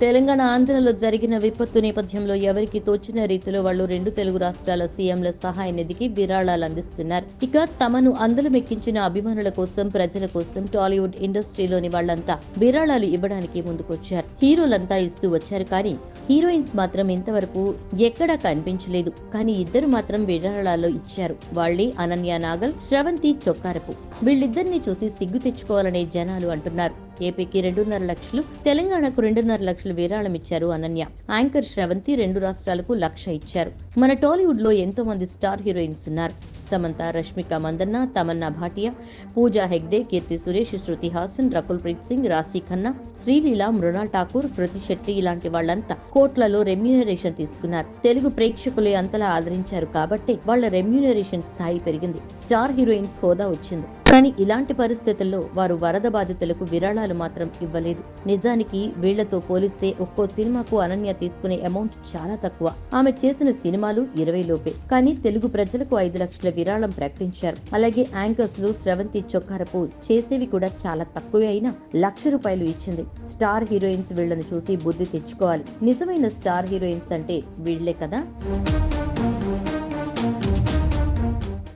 తెలంగాణ ఆంధ్రలో జరిగిన విపత్తు నేపథ్యంలో ఎవరికి తోచిన రీతిలో వాళ్ళు రెండు తెలుగు రాష్ట్రాల సీఎంల సహాయ నిధికి విరాళాలు అందిస్తున్నారు. ఇక తమను అందులో మెక్కించిన అభిమానుల కోసం ప్రజల కోసం టాలీవుడ్ ఇండస్ట్రీలోని వాళ్ళంతా విరాళాలు ఇవ్వడానికి ముందుకొచ్చారు. హీరోలంతా ఇస్తూ వచ్చారు కానీ హీరోయిన్స్ మాత్రం ఇంతవరకు ఎక్కడా కనిపించలేదు. కానీ ఇద్దరు మాత్రం విరాళాలు ఇచ్చారు. వాళ్ళే అనన్య నాగల్ శ్రవంతి చొక్కారపు. వీళ్ళిద్దరిని చూసి సిగ్గు తెచ్చుకోవాలనే జనాలు అంటున్నారు. ఏపీకి రెండున్నర లక్షలు తెలంగాణకు రెండున్నర లక్షలు విరాళం ఇచ్చారు అనన్య. యాంకర్ శ్రవంతి రెండు రాష్ట్రాలకు లక్ష ఇచ్చారు. మన టాలీవుడ్లో ఎంతో మంది స్టార్ హీరోయిన్స్ ఉన్నారు. సమంత రష్మిక మందన్న తమన్నా భాటియా పూజా హెగ్డే కీర్తి సురేష్ శృతి హాసన్ రకుల్ ప్రీత్ సింగ్ రాశి ఖన్నా శ్రీలీల మృణాల్ ఠాకూర్ కృతి శెట్టి ఇలాంటి వాళ్ళంతా కోట్లలో రెమ్యూనరేషన్ తీసుకున్నారు. తెలుగు ప్రేక్షకులే అంతలా ఆదరించారు కాబట్టి వాళ్ళ రెమ్యూనరేషన్ స్థాయి పెరిగింది. స్టార్ హీరోయిన్స్ హోదా వచ్చింది. కానీ ఇలాంటి పరిస్థితుల్లో వారు వరద బాధితులకు విరాళాలు మాత్రం ఇవ్వలేదు. నిజానికి వీళ్ళతో పోలిస్తే ఒక్కో సినిమాకు అనన్య తీసుకునే అమౌంట్ చాలా తక్కువ. ఆమె చేసిన సినిమాలు ఇరవై లోపే. కానీ తెలుగు ప్రజలకు ఐదు లక్షల విరాళం ప్రకటించారు. అలాగే యాంకర్స్లో స్రవంతి చొక్కారపు చేసేవి కూడా చాలా తక్కువే అయినా లక్ష రూపాయలు ఇచ్చింది. స్టార్ హీరోయిన్స్ వీళ్ళను చూసి బుద్ధి తెచ్చుకోవాలి. నిజమైన స్టార్ హీరోయిన్స్ అంటే వీళ్ళే కదా?